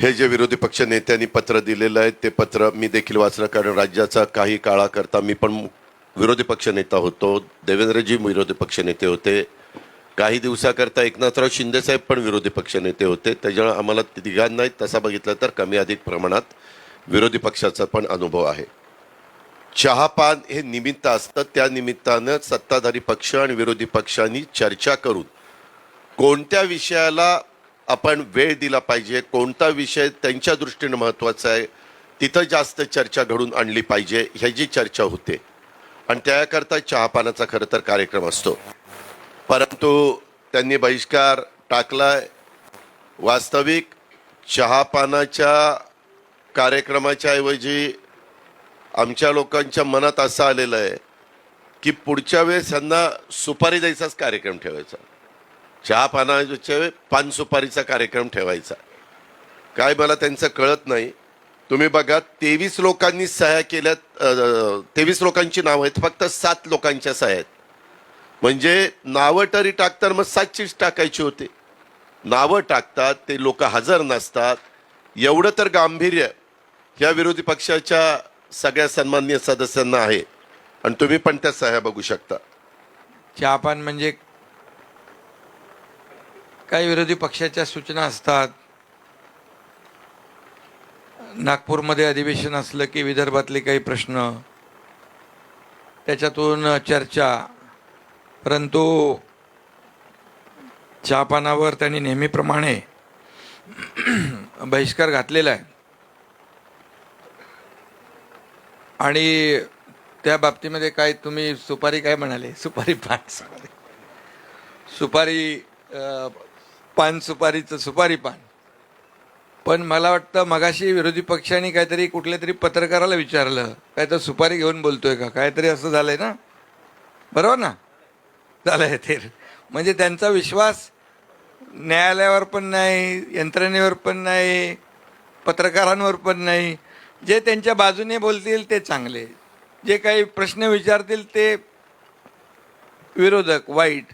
हे जे विरोधी पक्ष नेत्यांनी पत्र दिलेलं आहे ते पत्र मी देखील वाचलं कारण राज्याचा काही काळाकरता मी पण विरोधी पक्ष नेता होतो. देवेंद्रजी विरोधी पक्ष नेते होते. काही दिवसाकरता एकनाथराव शिंदेसाहेब पण विरोधी पक्ष नेते होते. त्याच्यामुळे आम्हाला तिघांनाही तसा बघितलं तर कमी अधिक प्रमाणात विरोधी पक्षाचा पण अनुभव आहे. चहापान हे निमित्त असतं. त्या निमित्तानं सत्ताधारी पक्ष आणि विरोधी पक्षांनी चर्चा करून कोणत्या विषयाला आपण वेळ दिला पाहिजे. कोणता विषय त्यांच्या दृष्टीने महत्त्वाचा आहे तिथं जास्त चर्चा घडून आणली पाहिजे ह्याची चर्चा होते. आणि त्याकरता चहापानाचा खरं तर कार्यक्रम असतो. परंतु त्यांनी बहिष्कार टाकलाय. वास्तविक चहापानाच्या कार्यक्रमाच्या ऐवजी आमच्या लोकांच्या मनात असं आलेलं आहे की पुढच्या वेळेस यांना सुपारी द्यायचाच कार्यक्रम ठेवायचा. चहा पानाच्या पान सुपारीचा कार्यक्रम ठेवायचा. काय मला त्यांचं कळत नाही. तुम्ही बघा तेवीस लोकांनी सह्या केल्यात तेवीस लोकांची नावं आहेत फक्त सात लोकांच्या सह्या आहेत. म्हणजे नावं तरी टाकतात मग सातचीच टाकायची होती. नावं टाकतात ते लोक हजर नसतात. एवढं तर गांभीर्य या विरोधी पक्षाच्या सगळ्या सन्माननीय सदस्यांना आहे. आणि तुम्ही पण त्या सह्या बघू शकता. चहापान म्हणजे काही विरोधी पक्षाच्या सूचना असतात. नागपूरमध्ये अधिवेशन असलं की विदर्भातले काही प्रश्न त्याच्यातून चर्चा. परंतु चहापानावर त्यांनी नेहमीप्रमाणे बहिष्कार घातलेला आहे. आणि त्या बाबतीमध्ये काय तुम्ही सुपारी काय म्हणाले? सुपारी पान सुपारी सुपारी पान सुपारीचं सुपारी पान. पण मला वाटतं मगाशी विरोधी पक्षाने काहीतरी कुठल्या तरी पत्रकाराला विचारलं काय तर सुपारी घेऊन बोलतोय का? काहीतरी असं झालंय ना? बरोबर ना? झालंय ते. म्हणजे त्यांचा विश्वास न्यायालयावर पण नाही यंत्रणेवर पण नाही पत्रकारांवर पण नाही. जे त्यांच्या बाजूने बोलतील ते चांगले. जे काही प्रश्न विचारतील ते विरोधक वाईट.